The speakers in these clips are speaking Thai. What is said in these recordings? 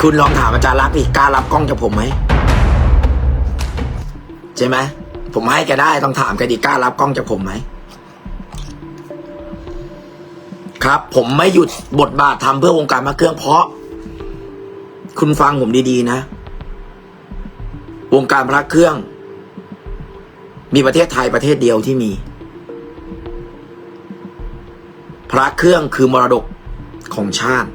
คุณลองถามอาจารย์รักดิกล้ารับกล้องจากผมไหมใช่ไหมผมให้แกได้ต้องถามแกดิกล้ารับกล้องจากผมไหมครับ ผมไม่หยุดบทบาททำเพื่อวงการพระเครื่องเพราะ คุณฟังผมดีๆนะ วงการพระเครื่อง มีประเทศไทยประเทศเดียวที่มี พระเครื่องคือมรดกของชาติ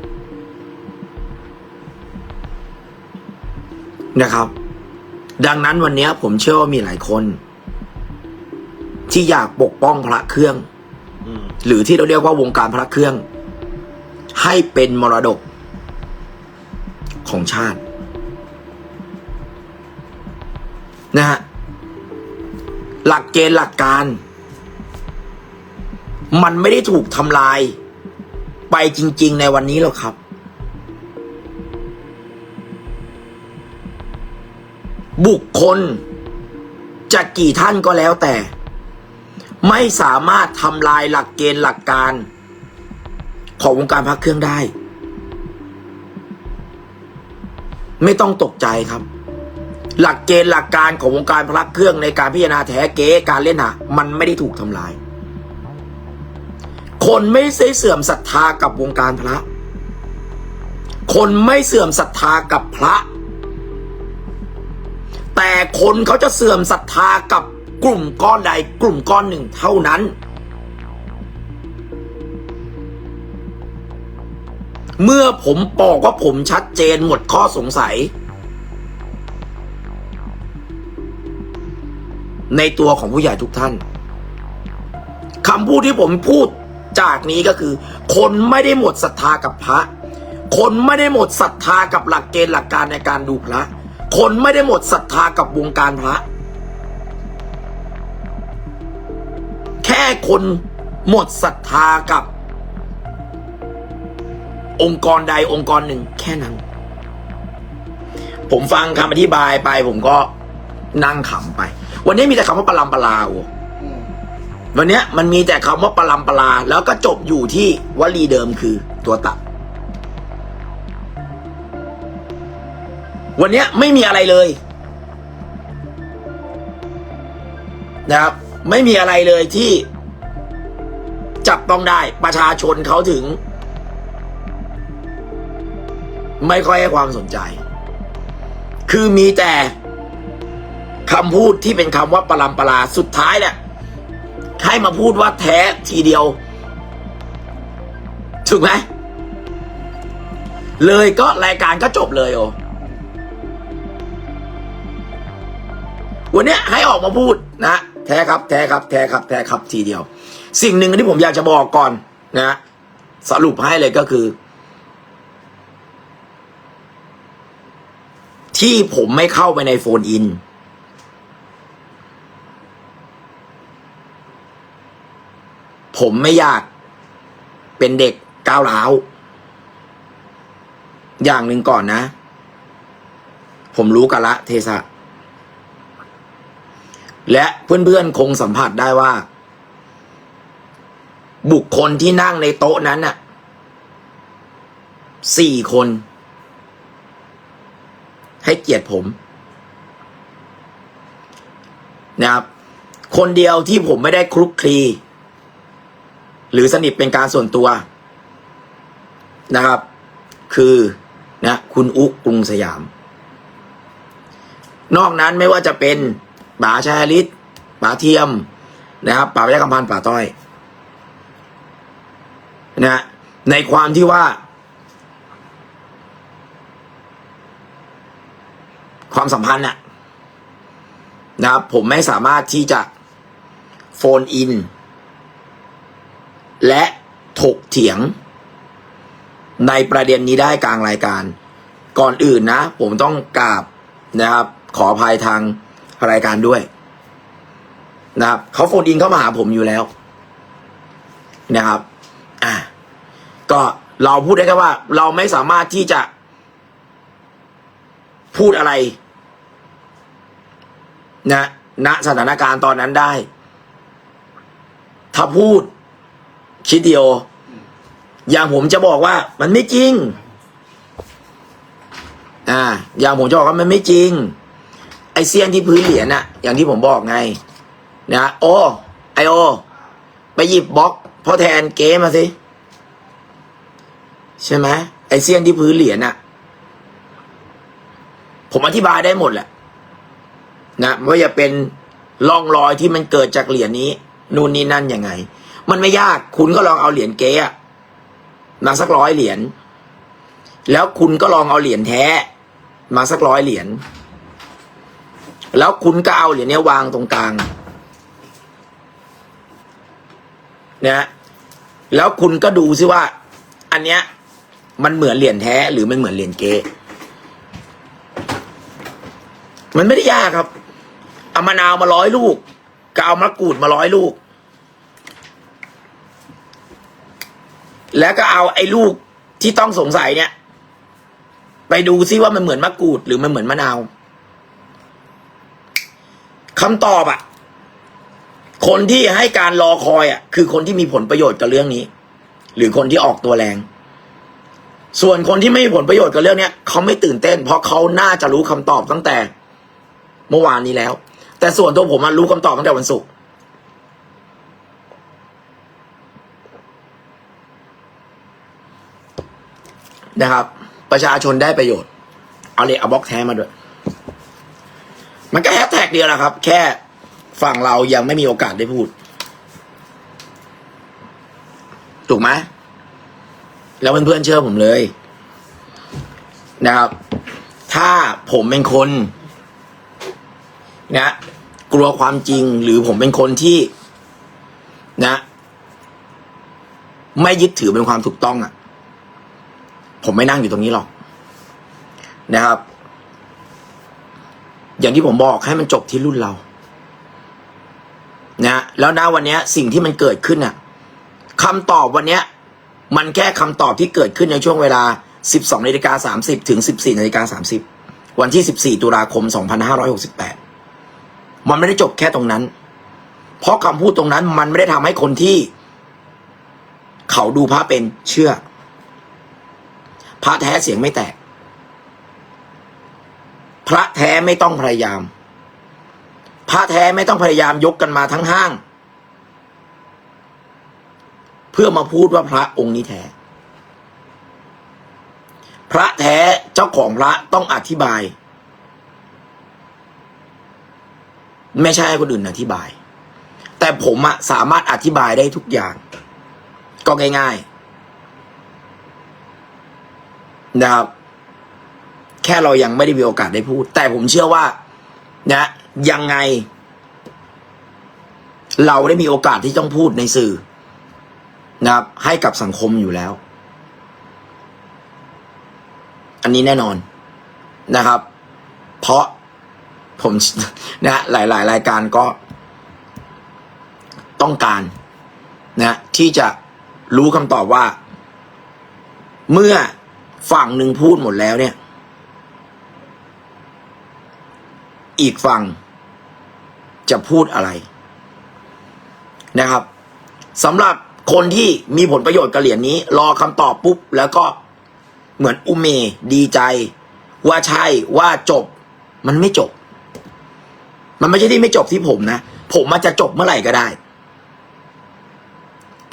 นะครับ ดังนั้นวันนี้ผมเชื่อว่ามีหลายคน ที่อยากปกป้องพระเครื่องอืมหรือที่เราเรียกว่าวงการพระเครื่อง ให้เป็นมรดกของชาตินะฮะหลักเกณฑ์หลักการ มันไม่ได้ถูกทำลายไปจริง ๆ ในวันนี้หรอกครับ บุคคลจะกี่ท่านก็แล้วแต่ ไม่สามารถทำลายหลักเกณฑ์หลักการ ของวงการพักเครื่องได้ ไม่ต้องตกใจครับ หลักเกณฑ์หลักการของวงการพระเครื่องในการพิจารณาแท้เก๊การเล่นหะมันไม่ได้ถูกทำลาย คนไม่ได้เสื่อมศรัทธากับวงการพระ คนไม่เสื่อมศรัทธากับพระ แต่คนเขาจะเสื่อมศรัทธากับกลุ่มก้อนใดกลุ่มก้อนหนึ่งเท่านั้น เมื่อผมบอกว่าผมชัดเจนหมดข้อสงสัย ในตัวของผู้ใหญ่ทุกท่านคำพูดที่ผมพูดจากนี้ก็คือ คนไม่ได้หมดศรัทธากับพระ คนไม่ได้หมดศรัทธากับหลักเกณฑ์หลักการในการดูพระ คนไม่ได้หมดศรัทธากับวงการพระ แค่คนหมดศรัทธากับ องค์กรใดองค์กรหนึ่ง แค่นั้น ผมฟังคำอธิบายไป ผมก็นั่งขำไป วันนี้มีแต่คำว่าปลำปลาโอ้อืมวันนี้มันมีแต่คำว่าปลำปลา แล้วก็จบอยู่ที่วลีเดิมคือตัวตัด วันนี้ไม่มีอะไรเลยนะครับ ไม่มีอะไรเลยที่จับต้องได้ประชาชนเขาถึง ไม่ค่อยให้ความสนใจ คือมีแต่คำพูดที่เป็นคำว่าปลำปลาสุดท้ายเนี่ยให้มาพูดว่าแท้ทีเดียว ถูกไหมเลยก็รายการก็จบเลยโอ วันนี้ให้ออกมาพูดนะแท้ครับแท้ครับแท้ครับแท้ครับทีเดียว สิ่งหนึ่งที่ผมอยากจะบอกก่อนนะสรุปให้เลยก็คือ ที่ผมไม่เข้าไปในโฟนอิน ผมไม่อยากเป็นเด็กก้าวร้าว อย่างหนึ่งก่อนนะ ผมรู้กันละเทศะ และเพื่อนๆคงสัมผัสได้ว่า บุคคลที่นั่งในโต๊ะนั้นน่ะสี่คน ให้เกียรติผมนะครับ คนเดียวที่ผมไม่ได้คลุกคลี หรือสนิทเป็นการส่วนตัวนะครับ คือนะคุณอุกรุงสยาม นอกนั้นไม่ว่าจะเป็น ป๋าชายลิศป๋าเทียมนะครับป๋าพยัคฆ์กำพันธ์ป๋าต้อยนะในความที่ว่า ความสัมพันธ์น่ะนะครับผมไม่สามารถที่จะโฟนอิน และถกเถียง ในประเด็นนี้ได้กลางรายการ ก่อนอื่นนะ ผมต้องกราบนะครับ ขออภัยทาง รายการด้วย นะครับเขาโฟนอินเข้ามาหาผมอยู่แล้ว นะครับ อะก็เราพูดได้แค่ว่า เราไม่สามารถที่จะ พูดอะไรนะณสถานการณ์ตอนนั้นได้ ถ้าพูดคิดเดียว อย่างผมจะบอกว่า มันไม่จริง อ่า อย่างผมจะบอกว่ามันไม่จริง เซียนที่พื้นเหรียญอะอย่างที่ผมบอกไงนะโอไอโอ ไปหยิบบล็อกพ่อแทนเกมมาสิใช่ไหมไอเซียนที่พื้นเหรียญอะผมอธิบายได้หมดแหละนะว่าจะเป็นร่องรอยที่มันเกิดจากเหรียญนี้ นู่นนี่นั่นยังไง มันไม่ยากคุณก็ลองเอาเหรียญเก๊ะมาสักร้อยเหรียญแล้วคุณก็ลองเอาเหรียญแท้ มาสักร้อยเหรียญ แล้วคุณก็เอาเหรียญนี้วางตรงกลางนะแล้วคุณก็ดูซิว่า อันเนี้ย มันเหมือนเหรียญแท้ หรือมันเหมือนเหรียญเก๊มันไม่ได้ยากครับ เอามะนาวมาร้อยลูกก็เอามะกรูดมาร้อยลูก แล้วก็เอาไอ้ลูกที่ต้องสงสัยเนี่ย ไปดูซิว่ามันเหมือนมะกรูด หรือมันเหมือนมะนาว คำตอบอะคนที่ให้การรอคอยอะคือคนที่มีผลประโยชน์กับเรื่องนี้ หรือคนที่ออกตัวแรง ส่วนคนที่ไม่มีผลประโยชน์กับเรื่องเนี้ยเขาไม่ตื่นเต้น เพราะเขาน่าจะรู้คำตอบตั้งแต่ เมื่อวานนี้แล้ว แต่ส่วนตัวผมรู้คำตอบตั้งแต่วันศุกร์นะครับ ประชาชนได้ประโยชน์ เอาเลยเอาบล็อกแท้มาด้วย มันก็แฮชแท็กเดียวแหละครับ แค่ฝั่งเรายังไม่มีโอกาสได้พูด ถูกไหมแล้วเพื่อนๆเชื่อผมเลย นะครับ ถ้าผมเป็นคน นะ กลัวความจริงหรือผมเป็นคนที่ นะ ไม่ยึดถือเป็นความถูกต้องอะ่ะ ผมไม่นั่งอยู่ตรงนี้หรอกนะครับ อย่างที่ผมบอกให้มันจบที่รุ่นเรา นะ แล้วนะวันเนี้ยสิ่งที่มันเกิดขึ้นอะคำตอบวันเนี้ยมันแค่คำตอบที่เกิดขึ้นในช่วงเวลา 12นาฬิกา30 ถึง 14นาฬิกา30 วันที่ 14 ตุลาคม 2568 มันไม่ได้จบแค่ตรงนั้น เพราะคำพูดตรงนั้นมันไม่ได้ทำให้คนที่ เขาดูพระเป็นเชื่อพระแท้เสียงไม่แตก พระแท้ไม่ต้องพยายาม พระแท้ไม่ต้องพยายามยกกันมาทั้งห้าง เพื่อมาพูดว่าพระองค์นี้แท้ พระแท้เจ้าของพระต้องอธิบาย ไม่ใช่คนอื่นอธิบาย แต่ผมอะสามารถอธิบายได้ทุกอย่าง ก็ง่ายๆนะครับ แค่เรายังไม่ได้มีโอกาสได้พูด แต่ผมเชื่อว่านะยังไง เราได้มีโอกาสที่ต้องพูดในสื่อนะครับ ให้กับสังคมอยู่แล้ว อันนี้แน่นอนนะครับ เพราะผมนะหลายๆรายการก็ต้องการนะที่จะรู้คำตอบว่า เมื่อฝั่งหนึ่งพูดหมดแล้วเนี่ย อีกฝั่งจะพูดอะไรนะครับสำหรับคนที่มีผลประโยชน์กับเหรียญนี้ รอคำตอบปุ๊บ แล้วก็เหมือนอุเมดีใจ ว่าใช่ว่าจบ มันไม่จบ มันไม่ใช่ที่ไม่จบที่ผมนะ ผมมันจะจบเมื่อไหร่ก็ได้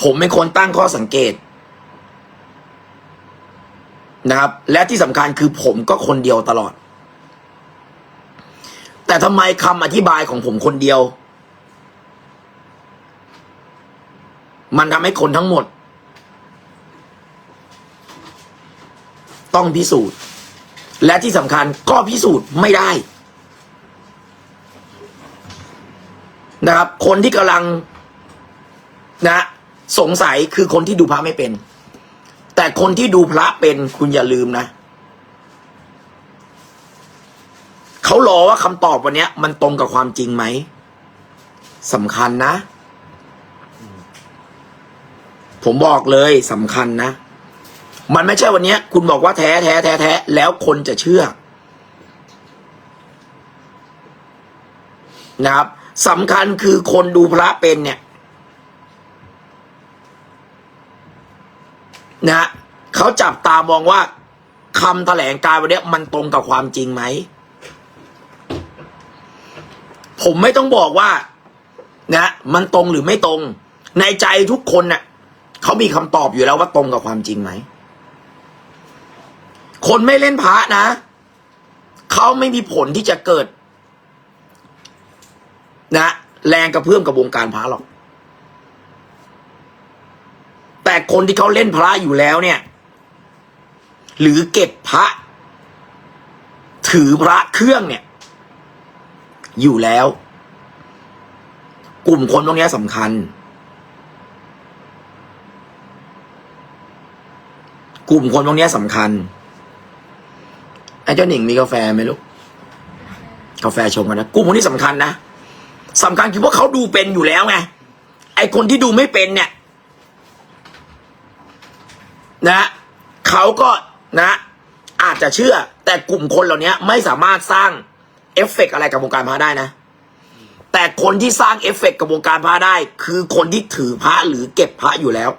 ผมเป็นคนตั้งข้อสังเกตนะครับ และที่สำคัญคือผมก็คนเดียวตลอด แต่ทำไมคำอธิบายของผมคนเดียว มันทำให้คนทั้งหมด ต้องพิสูจน์ และที่สำคัญก็พิสูจน์ไม่ได้ นะครับ คนที่กำลังนะ สงสัยคือคนที่ดูพระไม่เป็น แต่คนที่ดูพระเป็นคุณอย่าลืมนะ เขารอว่าคำตอบวันนี้มันตรงกับความจริงไหมสำคัญนะ ผมบอกเลยสำคัญนะ มันไม่ใช่วันนี้คุณบอกว่าแท้แท้แท้แท้แล้วคนจะเชื่อ นะครับสำคัญคือคนดูพระเป็นเนี่ย นะเขาจับตามองว่าคำแถลงการวันนี้มันตรงกับความจริงไหม ผมไม่ต้องบอกว่านะมันตรงหรือไม่ตรง ในใจทุกคนน่ะเขามีคำตอบอยู่แล้วว่าตรงกับความจริงไหม คนไม่เล่นพระนะ เขาไม่มีผลที่จะเกิด นะ แรงกระเพื่อมกับวงการพระหรอก แต่คนที่เขาเล่นพระอยู่แล้วเนี่ย หรือเก็บพระ ถือพระเครื่องเนี่ย อยู่แล้ว กลุ่มคนตรงนี้สำคัญ กลุ่มคนตรงนี้สำคัญไอ้เจ้าหนิงมีกาแฟไหมลูกกาแฟชงกันนะกลุ่มคนนี้สำคัญนะสำคัญคือว่าเขาดูเป็นอยู่แล้วไงไอ้คนที่ดูไม่เป็นเนี่ย นะเขาก็นะ อาจจะเชื่อแต่กลุ่มคนเหล่านี้ไม่สามารถสร้าง เอฟเฟกต์อะไรกับวงการพระได้นะ แต่คนที่สร้างเอฟเฟกต์กับวงการพระได้ คือคนที่ถือพระหรือเก็บพระอยู่แล้ว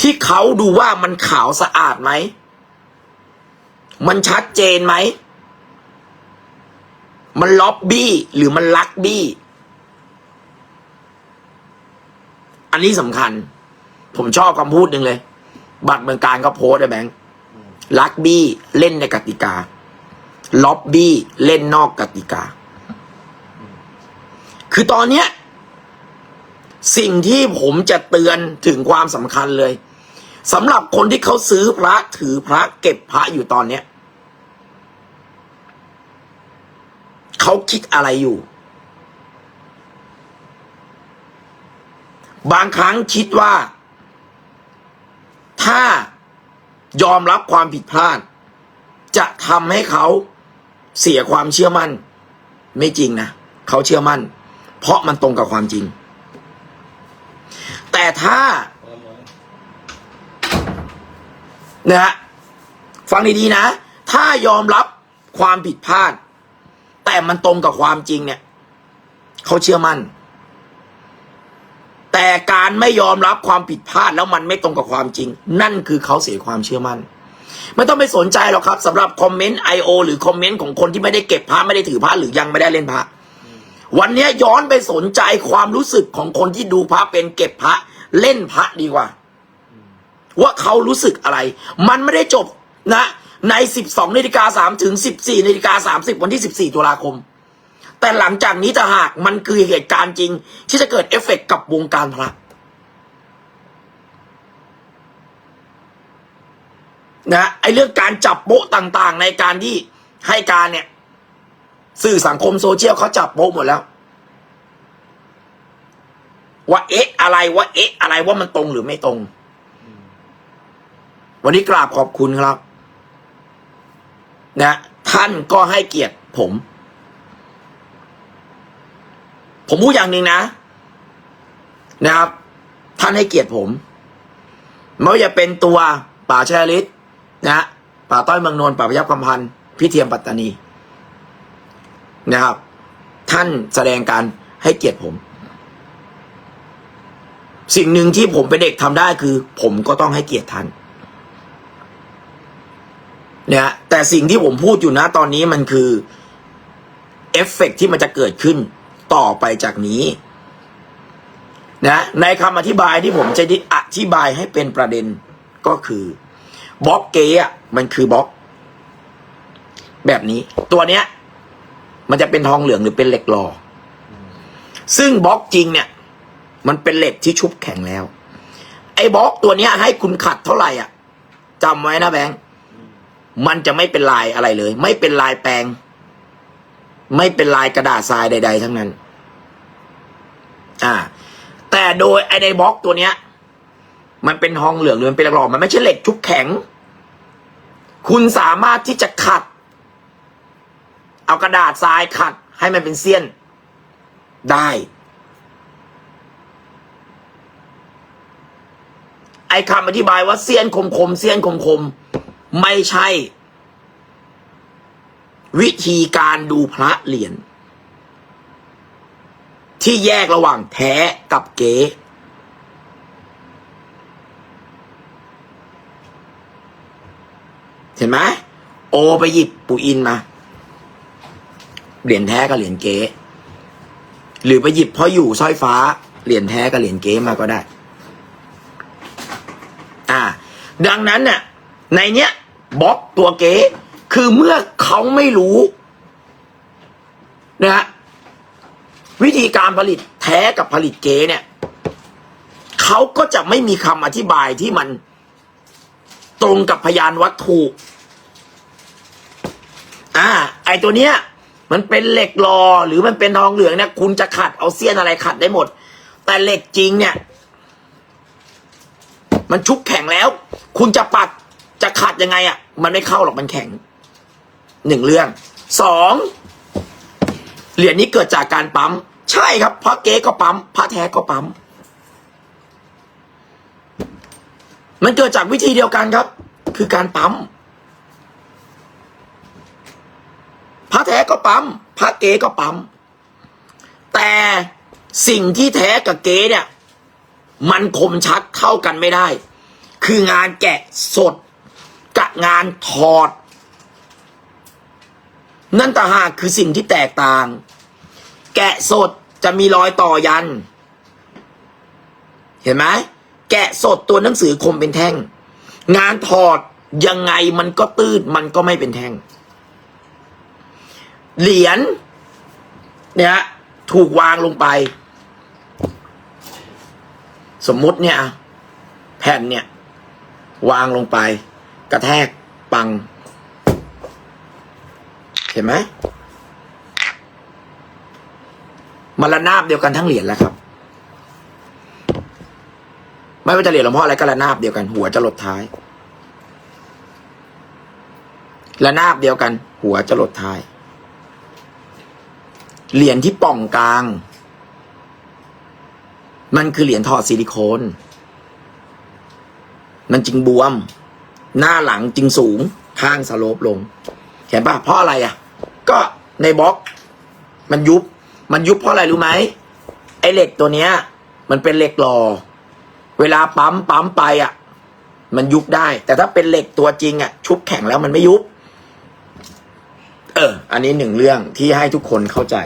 ที่เขาดูว่ามันขาวสะอาดไหม มันชัดเจนไหม มันล็อบบี้หรือมันลักบี้ อันนี้สำคัญ ผมชอบคำพูดหนึ่งเลย บัตรเมืองการก็โพสต์ไอ้แบงค์ลักบี้เล่นในกติกา ล็อบบี้เล่นนอกกติกา คือตอนเนี้ย สิ่งที่ผมจะเตือนถึงความสำคัญเลยสำหรับคนที่เขาซื้อพระถือพระเก็บพระอยู่ตอนเนี้ยเขาคิดอะไรอยู่ บางครั้งคิดว่า ถ้ายอมรับความผิดพลาด จะทำให้เขา เสียความเชื่อมั่น ไม่จริงนะเขาเชื่อมั่น เพราะมันตรงกับความจริง แต่ถ้านะฮะฟังดีๆนะ ถ้ายอมรับความผิดพลาด แต่มันตรงกับความจริงเนี่ย เขาเชื่อมั่น แต่การไม่ยอมรับความผิดพลาดแล้วมันไม่ตรงกับความจริง นั่นคือเขาเสียความเชื่อมั่น ไม่ต้องไปสนใจหรอกครับสำหรับคอมเมนต์ไอโอหรือคอมเมนต์ของคนที่ไม่ได้เก็บพระไม่ได้ถือพระหรือยังไม่ได้เล่นพระวันเนี้ยย้อนไปสนใจความรู้สึกของคนที่ดูพระเป็นเก็บพระเล่นพระดีกว่า ว่าเขารู้สึกอะไร มันไม่ได้จบนะ ใน 12นาฬิกา3ถึง 14นาฬิกา30 วันที่ 14 ตุลาคม แต่หลังจากนี้จะหากมันคือเหตุการณ์จริง ที่จะเกิดเอฟเฟกต์กับวงการพระ นะไอเรื่องการจับโป๊ะต่างๆ ในการที่ให้การเนี่ย สื่อสังคมโซเชียลเขาจับโป๊ะหมดแล้ว ว่าเอ๊ะอะไรว่าเอ๊ะ อะไรว่ามันตรงหรือไม่ตรง วันนี้กราบขอบคุณครับ นะ ท่านก็ให้เกียรติผม ผมพูดอย่างหนึ่งนะ นะครับ ท่านให้เกียรติผมไม่ว่าจะเป็นตัวป่าชยลิศ นะป่าต้อยเมืองนนท์ป่าพยับคำพันธ์พี่เทียมปัตตานีนะครับ ท่านแสดงการให้เกียรติผม สิ่งหนึ่งที่ผมเป็นเด็กทำได้คือ ผมก็ต้องให้เกียรติท่านเนี่ยแต่สิ่งที่ผมพูดอยู่นะตอนนี้มันคือเอฟเฟกต์ที่มันจะเกิดขึ้นต่อไปจากนี้นะในคำอธิบายที่ผมจะอธิบายให้เป็นประเด็นก็คือ บล็อกเกย์อะมันคือบล็อก แบบนี้ ตัวเนี้ย มันจะเป็นทองเหลืองหรือเป็นเหล็กหล่อซึ่งบล็อกจริงเนี่ย มันเป็นเหล็กที่ชุบแข็งแล้ว ไอ้บล็อกตัวเนี้ย ให้คุณขัดเท่าไหร่อะจำไว้นะแบงค์มันจะไม่เป็นลายอะไรเลย ไม่เป็นลายแปลง ไม่เป็นลายกระดาษทรายใด ๆ ทั้งนั้น อ่า แต่โดยไอไดบล็อกตัวเนี้ย มันเป็นทองเหลืองหรือมันเป็นเหล็กหล่อมันไม่ใช่เหล็กชุบแข็ง คุณสามารถที่จะขัด เอากระดาษทรายขัดให้มันเป็นเสี้ยน ได้ ไอคำอธิบายว่าเสี้ยนคมคมเสี้ยนคมคมไม่ใช่ วิธีการดูพระเหรียญที่แยกระหว่างแท้กับเก๋ เห็นไหมโอไปหยิบปูอินมา เหรียญแท้กับเหรียญเก๊หรือไปหยิบพ่ออยู่สร้อยฟ้า เหรียญแท้กับเหรียญเก๊มาก็ได้ อ่า ดังนั้นเนี่ยในเนี้ยบล็อกตัวเก๊คือเมื่อเขาไม่รู้นะฮะวิธีการผลิตแท้กับผลิตเก๊เนี่ย เขาก็จะไม่มีคำอธิบายที่มัน รงกับพยานวัตถุ อ่า ไอตัวเนี้ย มันเป็นเหล็กรอหรือมันเป็นทองเหลืองเนี่ยคุณจะขัดเอาเสี้ยนอะไรขัดได้หมด แต่เหล็กจริงเนี่ย มันชุบแข็งแล้ว คุณจะปัดจะขัดยังไงอะ่ะ มันไม่เข้าหรอกมันแข็งหนึ่งเรื่องสองเหรียญนี้เกิดจากการปั๊ม ใช่ครับพระเก๊ก็ปั๊มพระแท้ก็ปั๊มมันเกิดจากวิธีเดียวกันครับ คือการปั๊มพระแท้ก็ปั๊มพระเก๊ก็ปั๊มแต่สิ่งที่แท้กับเก๊เนี่ย มันคมชัดเท่ากันไม่ได้ คืองานแกะสดกับงานถอด นั่นต่างหากคือสิ่งที่แตกต่าง แกะสดจะมีรอยต่อยัน เห็นไหมแกะสดตัวหนังสือคมเป็นแท่ง งานถอดยังไงมันก็ตื้นมันก็ไม่เป็นแท่ง เหรียญเนี่ยถูกวางลงไป สมมุติเนี่ย แผ่นเนี่ย วางลงไป กระแทกปัง เห็นไหมมันระนาบเดียวกันทั้งเหรียญแล้วครับ ไม่ว่าจะเหรียญหลวงพ่ออะไรก็ระนาบเดียวกัน หัวจะหลดท้ายระนาบเดียวกัน หัวจะหลดท้าย เหรียญที่ป่องกลาง มันคือเหรียญถอดซิลิโคน มันจึงบวม หน้าหลังจึงสูง ข้างสโลปลงเห็นปะเพราะอะไรอะ ก็ในบล็อก มันยุบ มันยุบเพราะอะไรรู้ไหมไอเหล็กตัวเนี้ย มันเป็นเหล็กหล่อ เวลาปั๊มปั๊มไปอะ มันยุบได้ แต่ถ้าเป็นเหล็กตัวจริงอะ ชุบแข็งแล้วมันไม่ยุบ เออ อันนี้หนึ่งเรื่องที่ให้ทุกคนเข้าใจ